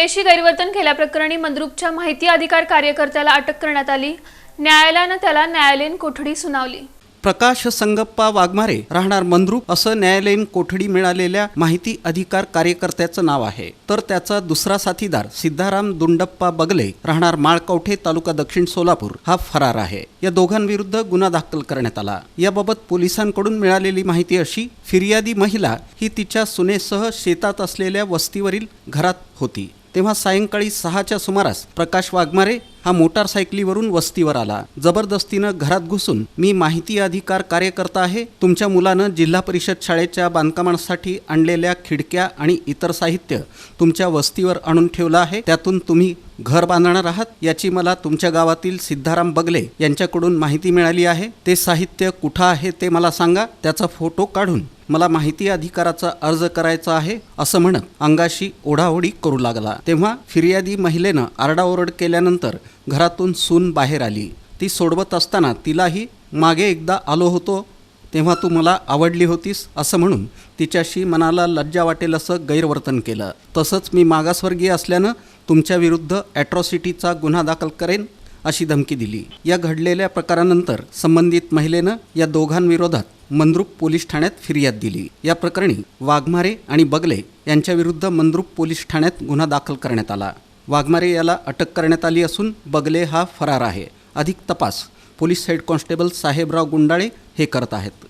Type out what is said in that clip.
महिलेशी गैरवर्तन केल्याप्रकरणी मंद्रुपच्या माहिती अधिकार कार्यकर्त्याला अटक करण्यात आली. न्यायालयानं त्याला न्यायालयीन कोठडी सुनावली. प्रकाश संगप्पा वाघमारे राहणार मंद्रुप असं न्यायालयीन कोठडी मिळालेल्या माहिती अधिकार कार्यकर्त्याचं नाव आहे. तर त्याचा दुसरा साथीदार सिद्धाराम दुंडप्पा बगले राहणार माळकवठे तालुका दक्षिण सोलापूर हा फरार आहे. या दोघांविरुद्ध गुन्हा दाखल करण्यात आला. याबाबत पोलिसांकडून मिळालेली माहिती अशी फिर्यादी महिला ही तिच्या सुनेसह शेतात असलेल्या वस्तीवरील घरात होती. तेव्हा सायंकाळी सहाच्या सुमारास प्रकाश वाघमारे हा मोटारसायकलीवरून वस्तीवर आला. जबरदस्तीनं घरात घुसून मी माहिती अधिकार कार्यकर्ता आहे. तुमच्या मुलानं जिल्हा परिषद शाळेच्या बांधकामासाठी आणलेल्या खिडक्या आणि इतर साहित्य तुमच्या वस्तीवर आणून ठेवलं आहे. त्यातून तुम्ही घर बांधणार आहात याची मला तुमच्या गावातील सिद्धाराम बगले यांच्याकडून माहिती मिळाली आहे. ते साहित्य कुठं आहे ते मला सांगा. त्याचा फोटो काढून मला माहिती अधिकाराचा अर्ज करायचा आहे असं म्हणत अंगाशी ओढाओढी करू लागला. तेव्हा फिर्यादी महिलेनं आरडाओरड केल्यानंतर घरातून सून बाहेर आली. ती सोडवत असताना तिलाही मागे एकदा आलो होतो. तेव्हा तू मला आवडली होतीस असं म्हणून तिच्याशी मनाला लज्जा वाटेल असं गैरवर्तन केलं. तसंच मी मागासवर्गीय असल्यानं तुमच्या विरुद्ध ॲट्रॉसिटीचा गुन्हा दाखल करेन अशी धमकी दिली. या घडलेल्या प्रकारानंतर संबंधित महिलेनं या दोघांविरोधात मंद्रुप पोलीस ठाण्यात फिर्याद दिली. या प्रकरणी वाघमारे आणि बगले यांच्याविरुद्ध मंद्रुप पोलीस ठाण्यात गुन्हा दाखल करण्यात आला. वाघमारे याला अटक करण्यात आली असून बगले हा फरार आहे. अधिक तपास police head constable Sahebrao Gundale हे करत आहेत.